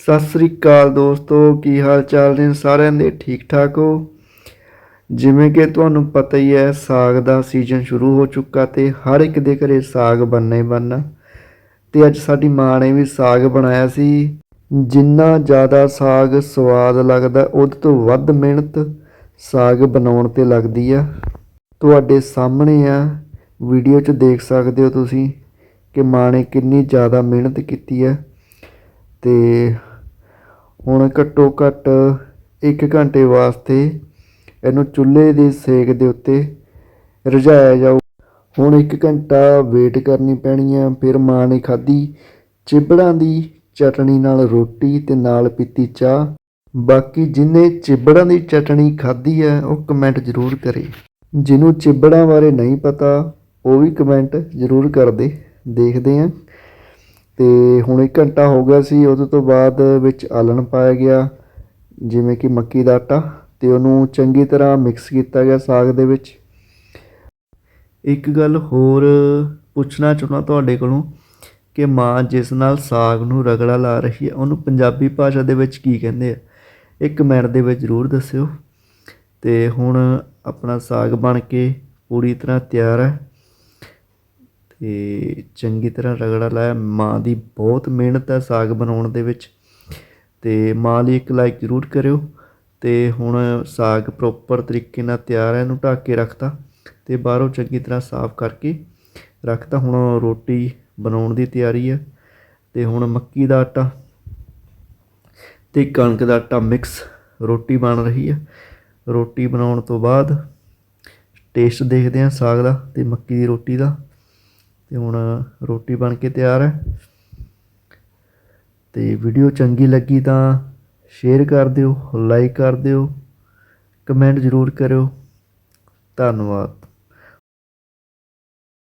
ਸਤਿ ਸ੍ਰੀ ਅਕਾਲ ਦੋਸਤੋ, ਕੀ ਹਾਲ ਚਾਲ ਨੇ? ਸਾਰਿਆਂ ਦੇ ਠੀਕ ਠਾਕ ਹੋ? ਜਿਵੇਂ ਕਿ ਤੁਹਾਨੂੰ ਪਤਾ ਹੀ ਹੈ, ਸਾਗ ਦਾ ਸੀਜ਼ਨ ਸ਼ੁਰੂ ਹੋ ਚੁੱਕਾ ਤੇ ਹਰ ਇੱਕ ਦੇ ਘਰੇ ਸਾਗ ਬਣਨਾ ਹੀ ਬਣਨਾ। ਤੇ ਅੱਜ ਸਾਡੀ ਮਾਂ ਨੇ ਵੀ ਸਾਗ ਬਣਾਇਆ ਸੀ। ਜਿੰਨਾ ਜ਼ਿਆਦਾ ਸਾਗ ਸਵਾਦ ਲੱਗਦਾ, ਉਹਦੇ ਤੋਂ ਵੱਧ ਮਿਹਨਤ ਸਾਗ ਬਣਾਉਣ ਤੇ ਲੱਗਦੀ ਆ। ਤੁਹਾਡੇ ਸਾਹਮਣੇ ਆ ਵੀਡੀਓ 'ਚ ਦੇਖ ਸਕਦੇ ਹੋ ਤੁਸੀਂ ਕਿ ਮਾਂ ਨੇ ਕਿੰਨੀ ਜ਼ਿਆਦਾ ਮਿਹਨਤ ਕੀਤੀ ਹੈ ਤੇ ਹੁਣ ਘੱਟੋ ਘੱਟ ਇੱਕ ਘੰਟੇ ਵਾਸਤੇ ਇਹਨੂੰ ਚੁੱਲ੍ਹੇ ਦੇ ਸੇਕ ਦੇ ਉੱਤੇ ਰਝਾਇਆ ਜਾਊ। ਹੁਣ 1 ਘੰਟਾ ਵੇਟ ਕਰਨੀ ਪੈਣੀ ਆ। ਫਿਰ ਮਾਂ ਨੇ ਖਾਧੀ ਚਿਬੜਾਂ ਦੀ ਚਟਣੀ ਨਾਲ ਰੋਟੀ ਤੇ ਨਾਲ ਪੀਤੀ ਚਾਹ। ਬਾਕੀ ਜਿਨੇ ਚਿਬੜਾਂ ਦੀ ਚਟਣੀ ਖਾਧੀ ਹੈ ਉਹ ਕਮੈਂਟ ਜ਼ਰੂਰ ਕਰੇ। ਜਿਹਨੂੰ ਚਿਬੜਾਂ ਬਾਰੇ ਨਹੀਂ ਪਤਾ, ਉਹ ਵੀ ਕਮੈਂਟ ਜ਼ਰੂਰ ਕਰਦੇ ਦੇਖਦੇ ਆਂ। ਤੇ ਹੁਣ 1 ਘੰਟਾ ਹੋ ਗਿਆ ਸੀ, ਉਹਦੇ ਤੋਂ ਬਾਅਦ ਵਿੱਚ ਆਲਣ ਪਾਇਆ ਗਿਆ, ਜਿਵੇਂ ਕਿ ਮੱਕੀ ਦਾ ਆਟਾ, ਤੇ ਉਹਨੂੰ ਚੰਗੀ ਤਰ੍ਹਾਂ ਮਿਕਸ ਕੀਤਾ ਗਿਆ ਸਾਗ ਦੇ ਵਿੱਚ। ਇੱਕ ਗੱਲ ਹੋਰ ਪੁੱਛਣਾ ਚਾਹੁੰਦਾ ਤੁਹਾਡੇ ਕੋਲੋਂ, ਕਿ ਮਾਂ ਜਿਸ ਨਾਲ ਸਾਗ ਨੂੰ ਰਗੜਾ ਲਾ ਰਹੀ ਹੈ, ਉਹਨੂੰ ਪੰਜਾਬੀ ਭਾਸ਼ਾ ਦੇ ਵਿੱਚ ਕੀ ਕਹਿੰਦੇ ਆ? ਇੱਕ ਕਮੈਂਟ ਦੇ ਵਿੱਚ ਜ਼ਰੂਰ ਦੱਸਿਓ। ਤੇ ਹੁਣ ਆਪਣਾ ਸਾਗ ਬਣ ਕੇ ਪੂਰੀ ਤਰ੍ਹਾਂ ਤਿਆਰ ਹੈ। ਅਤੇ ਚੰਗੀ ਤਰ੍ਹਾਂ ਰਗੜਾ ਲਾਇਆ। ਮਾਂ ਦੀ ਬਹੁਤ ਮਿਹਨਤ ਹੈ ਸਾਗ ਬਣਾਉਣ ਦੇ ਵਿੱਚ। ਅਤੇ ਮਾਂ ਲਈ ਇੱਕ ਲਾਈਕ ਜ਼ਰੂਰ ਕਰਿਓ। ਅਤੇ ਹੁਣ ਸਾਗ ਪ੍ਰੋਪਰ ਤਰੀਕੇ ਨਾਲ ਤਿਆਰ ਹੈ ਇਹਨੂੰ ਢੱਕ ਕੇ ਰੱਖਤਾ। ਅਤੇ ਬਾਹਰੋਂ ਚੰਗੀ ਤਰ੍ਹਾਂ ਸਾਫ਼ ਕਰਕੇ ਰੱਖਤਾ। ਹੁਣ ਰੋਟੀ ਬਣਾਉਣ ਦੀ ਤਿਆਰੀ ਹੈ ਅਤੇ ਹੁਣ ਮੱਕੀ ਦਾ ਆਟਾ ਅਤੇ ਕਣਕ ਦਾ ਆਟਾ ਮਿਕਸ ਰੋਟੀ ਬਣ ਰਹੀ ਹੈ ਰੋਟੀ ਬਣਾਉਣ ਤੋਂ ਬਾਅਦ ਟੇਸਟ ਦੇਖਦੇ ਹਾਂ ਸਾਗ ਦਾ ਅਤੇ ਮੱਕੀ ਦੀ ਰੋਟੀ ਦਾ। ਤੇ ਹੁਣ ਰੋਟੀ ਬਣ ਕੇ ਤਿਆਰ ਹੈ। ਤੇ ਵੀਡੀਓ ਚੰਗੀ ਲੱਗੀ ਤਾਂ ਸ਼ੇਅਰ ਕਰ ਦਿਓ ਲਾਈਕ ਕਰ ਦਿਓ ਕਮੈਂਟ ਜ਼ਰੂਰ ਕਰਿਓ। ਧੰਨਵਾਦ।